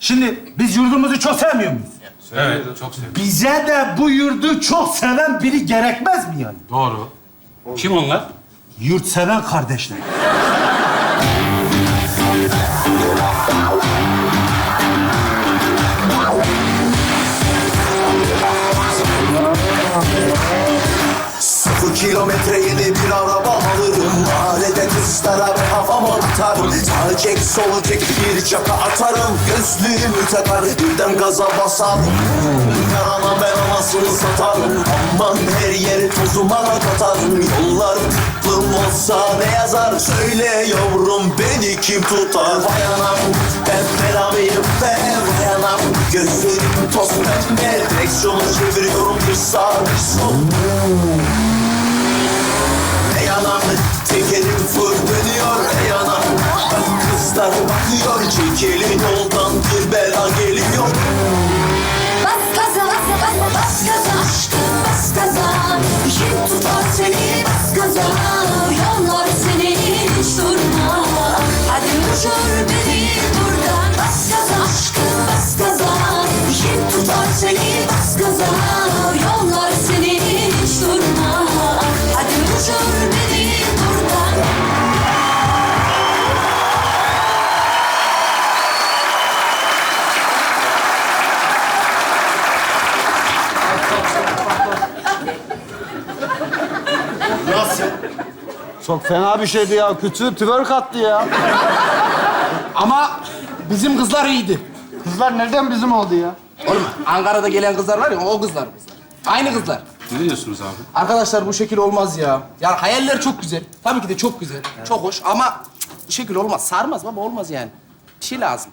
Şimdi biz yurdumuzu çok sevmiyor muyuz? Evet, çok seviyorum. Bize de bu yurdu çok seven biri gerekmez mi yani? Doğru. Kim onlar? Yurtseven kardeşler. Sıfır kilometre yeni bir araba alırım Mahallede kızlara kafamı atarım Sağ çek sol çek bir çaka atarım. Gözlüğümü takar birden gaza basarım Yarana ben anasını satarım Aman her yeri tozuma katarım Yollar tıklım olsa ne yazar? Söyle yavrum beni kim tutar? Vay anam ben belamıyım be Vay anam. Gözlerim toz pembe Direksiyonu çeviriyorum bir sağ bir sol Ey anam tekerim fır dönüyor Ey anam kızlar bakıyor Çekilin yoldan bir bela geliyor. Bas gaza, bas gaza, bas gaza aşkım bas gaza. Kim tutar seni bas gaza. Yollar seni hiç durma. Hadi uçur beni Çok fena bir şeydi ya. Kötü twerk attı ya. Ama bizim kızlar iyiydi. Kızlar nereden bizim oldu ya? Oğlum Ankara'da gelen kızlar var ya o kızlar kızlar. Aynı kızlar. Ne diyorsunuz abi? Arkadaşlar bu şekil olmaz ya. Yani hayaller çok güzel. Tabii ki de çok güzel. Çok hoş ama cık, bu şekil olmaz. Sarmaz baba olmaz yani. Bir şey lazım.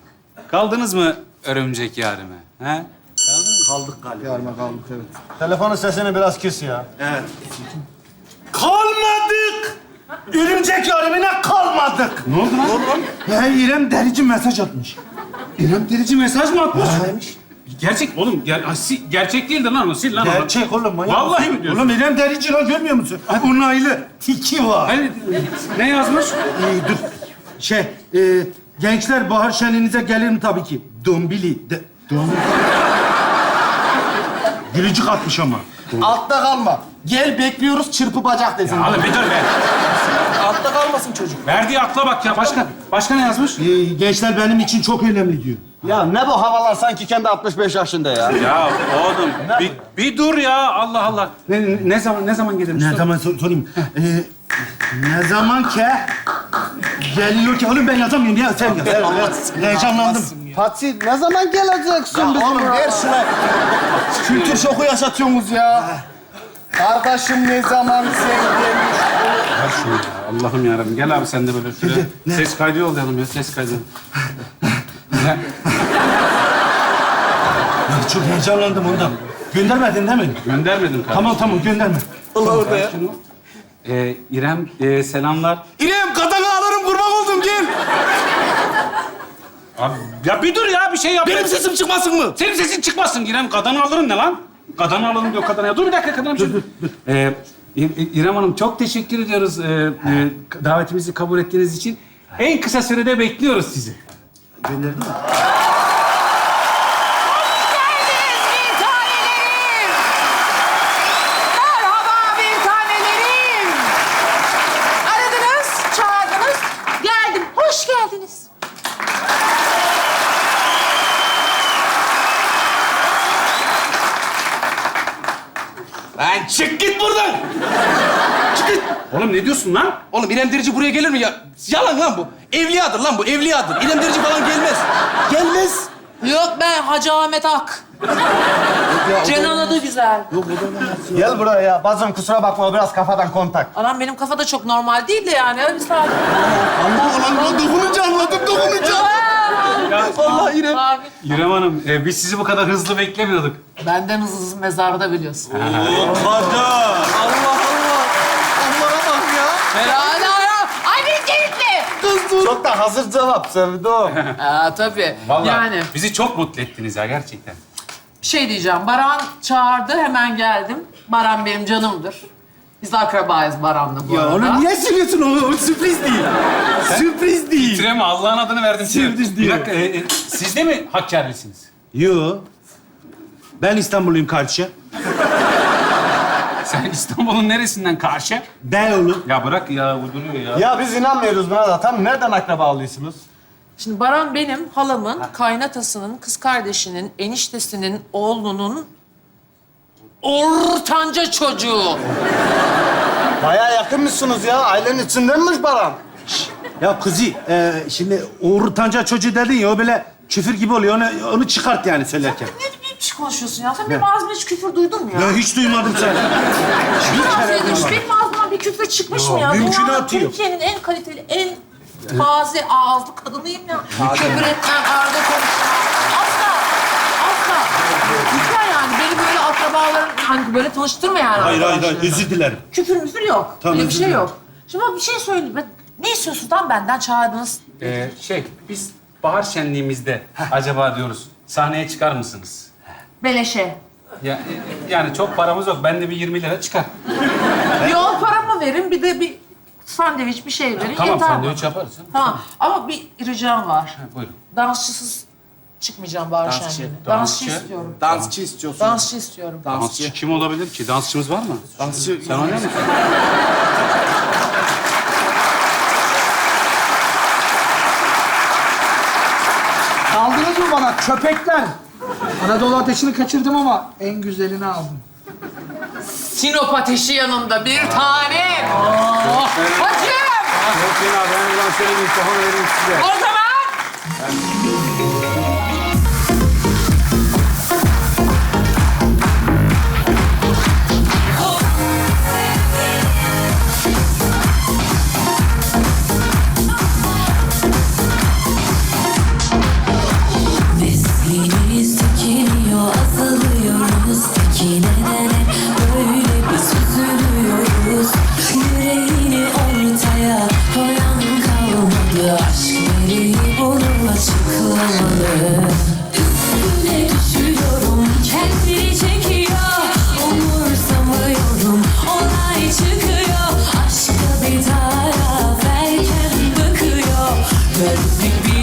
Kaldınız mı örümcek yarime? He? Galiba kaldık evet. Telefonun sesini biraz kes ya. Kalmadık! Örümcek yarimine kalmadık. Ne oldu lan? Ya İrem Derici mesaj atmış. İrem Derici mesaj mı atmış? Gerçek oğlum, ger Ay, si- gerçek değildir lan o. Sil lan onu. Gerçek oğlum manyak. Vallahi mi diyorsun? Oğlum İrem Derici lan görmüyor musun? Onaylı. Tiki var. Hayır, ne yazmış? Ee, dur. Şey, e, gençler bahar şenliğinize gelirim tabii ki. Dombili. De, dombili. Gülücük atmış ama. Altta kalma. Gel bekliyoruz çırpı bacak desin. Oğlum bir dur be. Altta kalmasın çocuk. Verdiği akla bak ya. Başka, başka ne yazmış? Ee, gençler benim için çok önemli diyor. Ya ne bu havalar sanki kendi 65 yaşında ya. Ya oğlum, bir, bir dur ya. Allah Allah. Ne, ne zaman ne zaman gelirmiş? Ne zaman sor- sorayım? Ee, ne zaman ki geliyor ki? Oğlum ben yazamıyorum ya. Sen yaz. Evet, Heyecanlandım. Fatih ne zaman geleceksin bizim Oğlum ver şuna. Kültür şoku yaşatıyorsunuz ya. Kardeşim ne zaman şunu ya. Allah'ım yarabbim. Gel abi sen de böyle şuraya. Ses kaydı yollayalım ya. Ses kaydı. Ya, çok heyecanlandım ondan. Göndermedin değil mi? Göndermedim kardeşim. Tamam tamam gönderme. Allah orada ya. Ee, İrem e, selamlar. İrem kadını alırım kurban oldum gel. Abi, ya bir dur ya bir şey yap. Benim sesim çıkmasın mı? Senin sesin çıkmasın İrem. Kadını alırım ne lan? Kadını alırım diyor kadına. Dur bir dakika kadına. Dur, dur, dur. Ee, İrem Hanım çok teşekkür ediyoruz ee, e, davetimizi kabul ettiğiniz için. En kısa sürede bekliyoruz sizi. geldiniz bir Oğlum ne diyorsun lan? Oğlum İrem Derici buraya gelir mi ya? Yalan lan bu. Evliyadır lan bu, evliyadır. İrem Derici falan gelmez. Gelmez. Yok be Hacı Ahmet Ak. Cenan adı güzel. Gel buraya ya. Bazım kusura bakma o biraz kafadan kontak. Anam benim kafada çok normal değil de yani. Öyle bir sakin. Allah Allah, dokununca anladım, dokununca. Vallahi İrem. Abi, İrem Hanım e, biz sizi bu kadar hızlı beklemiyorduk. Benden hızlı mezarda biliyorsun. Allah Allah. Onlara bak ya. Helal ya. Ay bir keyifli. Çok da hazır cevap sevdim. Aa, tabii. Vallahi Yani bizi çok mutlu ettiniz ya gerçekten. bir şey diyeceğim. Baran çağırdı hemen geldim. Baran benim canımdır. Biz akrabayız Baran'la bu Ya arada. onu niye söylüyorsun? O, o sürpriz değil. sürpriz değil. İrem Allah'ın adını verdin. Sürpriz Bir değil. dakika, e, e, siz de mi Hakkari'lisiniz? Yo. Ben İstanbulluyum karşı. Sen İstanbul'un neresinden karşı? Beyoğlu. Ya bırak ya, bu duruyor ya. Ya biz inanmıyoruz buna da. Tam nereden akraba oluyorsunuz? Şimdi Baran benim halamın, kaynatasının, kız kardeşinin, eniştesinin, oğlunun ortanca çocuğu. Bayağı yakınmışsınız ya. Ailenin içindenmiş Baran. Ya kızı, e, şimdi Uğur Tanca çocuğu dedin ya, o böyle küfür gibi oluyor. Onu, onu çıkart yani söylerken. Ne biçim konuşuyorsun ya? Sen benim ağzımdan hiç küfür duydun mu ya? Ya hiç duymadım seni. Bir kere Ağzıyla duymadım. Benim ağzımdan bir küfür çıkmış mı ya? mümkünatı Dünyanın, yok. Türkiye'nin en kaliteli, en taze ağızlı kadınıyım ya. Küfür etmem, argo konuşmam. Asla, asla. Lütfen yani beni böyle akrabalarım, hani böyle tanıştırma yani. Hayır, hayır, hayır. arkadaşlarına. Özür dilerim. Küfür müfür yok. Tamam, Öyle bir özür şey dilerim. yok. Şimdi bak bir şey söyleyeyim. Ben, ne istiyorsun tam benden çağırdınız? Ee, şey, biz bahar şenliğimizde acaba diyoruz, sahneye çıkar mısınız? Beleşe. Ya, yani çok paramız yok. Ben de bir 20 lira çıkar. Bir yol paramı verin, bir de bir sandviç, bir şey verin. Tamam, yeter sandviç bana. yaparız. canım. Tamam ama bir ricam var. Ha, buyurun. Dansçısız çıkmayacağım Bahar Dansçı, Şenliği'ne. dansçı. Dansçı istiyorum. Dansçı istiyorsun. Dansçı istiyorum. Dansçı kim olabilir ki? Dansçımız var mı? Dansçı. Sen oynar mısın? Aldınız mı bana köpekler? Anadolu ateşini kaçırdım ama en güzelini aldım. Sinop ateşi yanında bir tane. Hacım! Yok ya, ben o zaman şöyle bir mikrofon vereyim size. O zaman bakıyor Gördük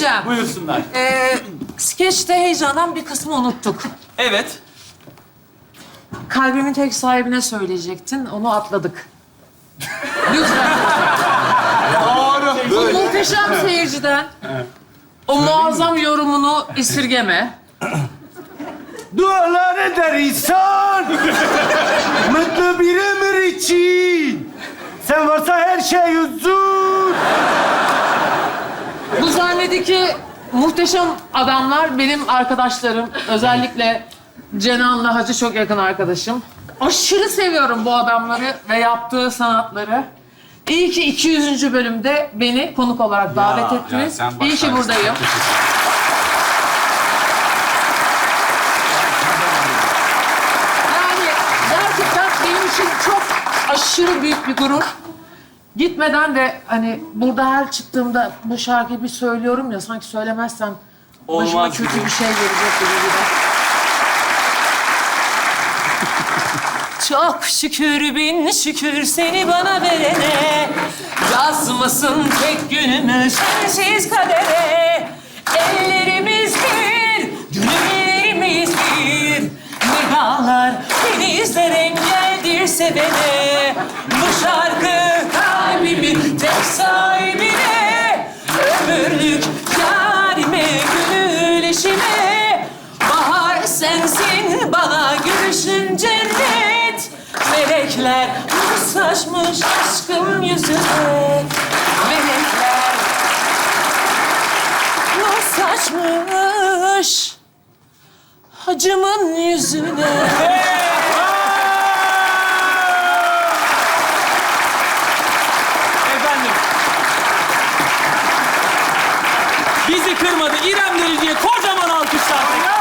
diyeceğim. Buyursunlar. Ee, skeçte heyecandan bir kısmı unuttuk. Evet. Kalbimin tek sahibine söyleyecektin, onu atladık. Lütfen. Bu muhteşem seyirciden o muazzam yorumunu esirgeme. Dualar eder insan. Mutlu bir ömür için. Sen varsa her şey huzur. Bu sahnedeki muhteşem adamlar benim arkadaşlarım. Özellikle Cenan'la Hacı çok yakın arkadaşım. Aşırı seviyorum bu adamları ve yaptığı sanatları. İyi ki 200. bölümde beni konuk olarak davet ettiniz. sen İyi ki buradayım. Yani gerçekten benim için çok aşırı büyük bir gurur. Gitmeden de hani burada her çıktığımda bu şarkıyı bir söylüyorum ya sanki söylemezsem başıma Olmaz kötü gibi. bir şey gelecek gibi. Çok şükür bin şükür seni bana verene Yazmasın tek günümü sensiz kadere Ellerimiz bir, gönüllerimiz bir Ne dağlar denizler engeldir sevene Bu şarkı tek sahibine Ömürlük yarime gönül eşime Bahar sensin bana gülüşün cennet. Melekler saçmış aşkım yüzüne Melekler nur saçmış Hacımın yüzüne kırmadı. İrem Derici'ye kocaman alkışlar.